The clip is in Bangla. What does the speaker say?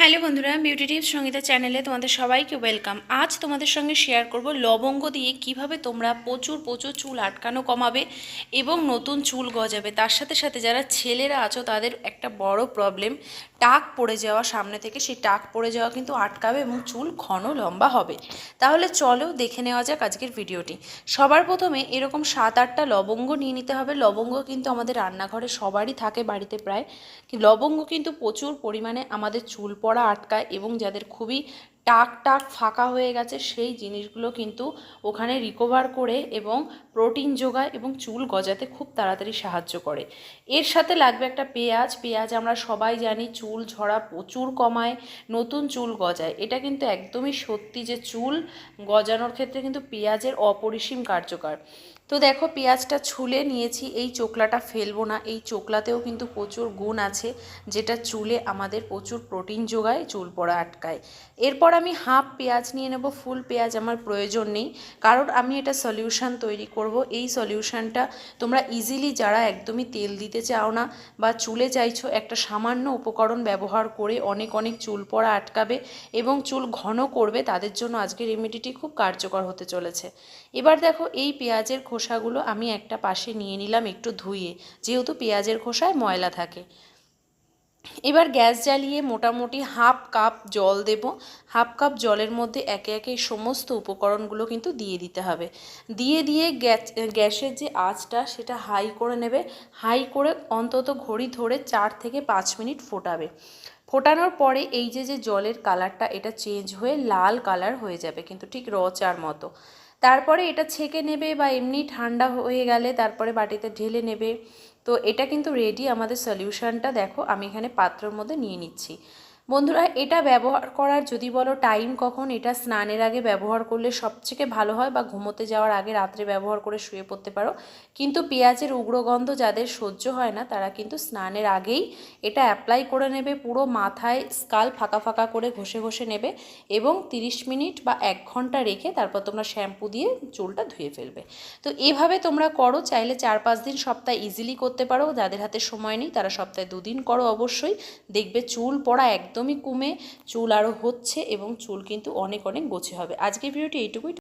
হ্যালো বন্ধুরা বিউটি টিপস সঙ্গীতা চ্যানেলে তোমাদের সবাইকে ওয়েলকাম। আজ তোমাদের সঙ্গে শেয়ার করব লবঙ্গ দিয়ে কীভাবে তোমরা প্রচুর প্রচুর চুল আটকানো কমাবে এবং নতুন চুল গজাবে। তার সাথে সাথে যারা ছেলেরা আছো, তাদের একটা বড় প্রবলেম টাক পড়ে যাওয়া সামনে থেকে, সেই টাক পড়ে যাওয়া কিন্তু আটকাবে এবং চুল ঘন লম্বা হবে। তাহলে চলো দেখে নেওয়া যাক আজকের ভিডিওটি। সবার প্রথমে এরকম সাত আটটা লবঙ্গ নিয়ে নিতে হবে। লবঙ্গ কিন্তু আমাদের রান্নাঘরে সবারই থাকে বাড়িতে প্রায়। লবঙ্গ কিন্তু প্রচুর পরিমাণে আমাদের চুল পড়া আটকায় এবং যাদের খুবই টাক টাক ফাঁকা হয়ে গেছে, সেই জিনিসগুলো কিন্তু ওখানে রিকভার করে এবং প্রোটিন যোগায় এবং চুল গজাতে খুব তাড়াতাড়ি সাহায্য করে। এর সাথে লাগবে একটা পেঁয়াজ পেঁয়াজ আমরা সবাই জানি চুল ঝরা প্রচুর কমায়, নতুন চুল গজায়। এটা কিন্তু একদমই সত্যি যে চুল গজানোর ক্ষেত্রে কিন্তু পেঁয়াজের অপরিসীম কার্যকর। তো দেখো, পেঁয়াজটা ছুলে নিয়েছি, এই চোকলাটা ফেলব না। এই চোকলাতেও কিন্তু প্রচুর গুণ আছে, যেটা চুলে আমাদের প্রচুর প্রোটিন যোগায়, চুল পড়া আটকায়। এরপর আমি হাফ পেঁয়াজ নিয়ে নেব ফুল পেঁয়াজ আমার প্রয়োজন নেই। কারণ আমি এটা সলিউশন তৈরি করব। এই সলিউশনটা তোমরা ইজিলি যারা একদমই তেল দিতে চাও না বা চুলে চাইছো, একটা সামান্য উপকরণ ব্যবহার করে অনেক অনেক চুল পড়া আটকাবে এবং চুল ঘন করবে, তাদের জন্য আজকে রেমেডিটি খুব কার্যকর হতে চলেছে। এবার দেখো, এই পেঁয়াজের খোসাগুলো আমি একটা পাশে নিয়ে নিলাম একটু ধুয়ে। যেহেতু পেঁয়াজের খোসায় ময়লা থাকে। এবার গ্যাস জ্বালিয়ে মোটামুটি হাফ কাপ জল দেব। হাফ কাপ জলের মধ্যে একে একে সমস্ত উপকরণগুলো কিন্তু দিয়ে দিতে হবে। দিয়ে দিয়ে গ্যাস, গ্যাসের যে আঁচটা সেটা হাই করে নেবে। হাই করে অন্তত ঘড়ি ধরে চার থেকে পাঁচ মিনিট ফোটাবে। ফোটানোর পরে এই যে যে জলের কালারটা, এটা চেঞ্জ হয়ে লাল কালার হয়ে যাবে, কিন্তু ঠিক র চার মতো। তারপরে এটা ছেঁকে নেবে বা এমনি ঠান্ডা হয়ে গেলে তারপরে বাটিতে ঢেলে নেবে। তো এটা কিন্তু রেডি আমাদের সলিউশানটা দেখো, আমি এখানে পাত্রর মধ্যে নিয়ে নিচ্ছি। বন্ধুরা, এটা ব্যবহার করার যদি বলো টাইম কখন, এটা স্নানের আগে ব্যবহার করলে সবথেকে ভালো হয় বা ঘুমোতে যাওয়ার আগে রাত্রে ব্যবহার করে শুয়ে পড়তে পারো। কিন্তু পেঁয়াজের উগ্রগন্ধ যাদের সহ্য হয় না, তারা কিন্তু স্নানের আগেই এটা অ্যাপ্লাই করে নেবে, পুরো মাথায় স্কাল ফাঁকা ফাঁকা করে ঘষে ঘষে নেবে এবং 30 মিনিট বা এক ঘণ্টা রেখে তারপর তোমরা শ্যাম্পু দিয়ে চুলটা ধুয়ে ফেলবে। তো এভাবে তোমরা করো, চাইলে চার পাঁচ দিন সপ্তাহে ইজিলি করতে পারো, যাদের হাতে সময় নেই তারা সপ্তাহে দুদিন করো অবশ্যই। দেখবে চুল পড়া একদমই কমে, চুল আরও হচ্ছে এবং চুল কিন্তু অনেক অনেক গোছে হবে। আজকের ভিডিওটি এইটুকুই।